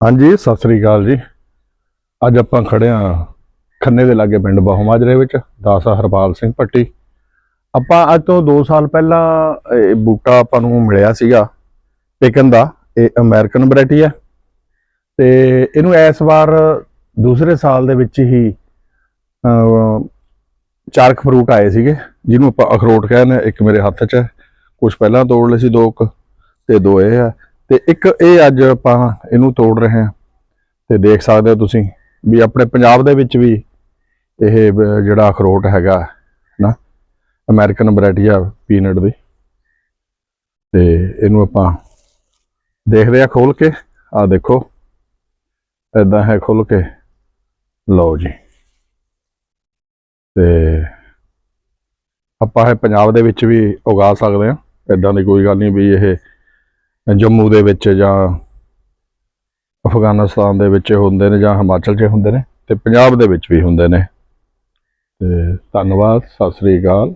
ਹਾਂਜੀ ਸਤਿ ਸ੍ਰੀ ਅਕਾਲ ਜੀ। ਅੱਜ ਆਪਾਂ ਖੜੇ ਆ ਖੰਨੇ ਦੇ ਲਾਗੇ ਪਿੰਡ ਬਹੁਮਾਜਰੇ ਵਿੱਚ ਦਾਸਾ ਹਰਪਾਲ ਸਿੰਘ ਪੱਟੀ ਆਪਾਂ ਅੱਜ ਤੋਂ 2 ਸਾਲ ਪਹਿਲਾਂ ਇਹ ਬੂਟਾ ਆਪਾਂ ਨੂੰ ਮਿਲਿਆ ਸੀਗਾ ਪਿਕਨ ਦਾ ਇਹ ਅਮਰੀਕਨ ਵੈਰਾਈਟੀ ਹੈ। ਤੇ ਇਹਨੂੰ ਇਸ ਵਾਰ ਦੂਸਰੇ ਸਾਲ ਦੇ ਵਿੱਚ ਹੀ ਅਹ, ਚਾਰ ਕੁ ਫਰੂਟ ਆਏ ਸੀਗੇ ਜਿਹਨੂੰ ਆਪਾਂ ਅਖਰੋਟ ਕਹਿੰਦੇ ਹਾਂ। ਇੱਕ ਮੇਰੇ ਹੱਥ 'ਚ ਹੈ। ਕੁਝ ਪਹਿਲਾਂ ਤੋੜ ਲਏ ਸੀ ਦੋ ਕੁ ਤੇ ਦੋ ਇਹ ਆ ਤੇ ਇੱਕ ਇਹ ਅੱਜ ਆਪਾਂ ਇਹਨੂੰ ਤੋੜ ਰਹੇ ਹਾਂ ਤੇ ਦੇਖ ਸਕਦੇ ਹੋ ਤੁਸੀਂ ਵੀ ਆਪਣੇ ਪੰਜਾਬ ਦੇ ਵਿੱਚ ਵੀ ਇਹ ਜਿਹੜਾ ਅਖਰੋਟ ਹੈਗਾ ਨਾ ਅਮਰੀਕਨ ਵੈਰਾਈਟੀ ਆ ਪੀਨਟ ਦੀ। ਤੇ ਇਹਨੂੰ ਆਪਾਂ ਦੇਖਦੇ ਆ ਖੋਲ ਕੇ ਆ ਦੇਖੋ ਇਦਾਂ ਹੈ ਖੋਲ ਕੇ। ਲਓ ਜੀ। ਤੇ ਆਪਾਂ ਇਹ ਪੰਜਾਬ ਦੇ ਵਿੱਚ ਵੀ ਉਗਾ ਸਕਦੇ ਆ ਇਦਾਂ ਦੀ ਕੋਈ ਗੱਲ ਨਹੀਂ ਵੀ ਇਹ ਜੰਮੂ ਦੇ ਵਿੱਚ ਜਾਂ ਅਫਗਾਨਿਸਤਾਨ ਦੇ ਵਿੱਚ ਹੁੰਦੇ ਨੇ ਜਾਂ ਹਿਮਾਚਲ 'ਚ ਹੁੰਦੇ ਨੇ ਤੇ ਪੰਜਾਬ ਦੇ ਵਿੱਚ ਵੀ ਹੁੰਦੇ ਨੇ। ਤੇ ਧੰਨਵਾਦ, ਸਤਿ ਸ੍ਰੀ ਅਕਾਲ।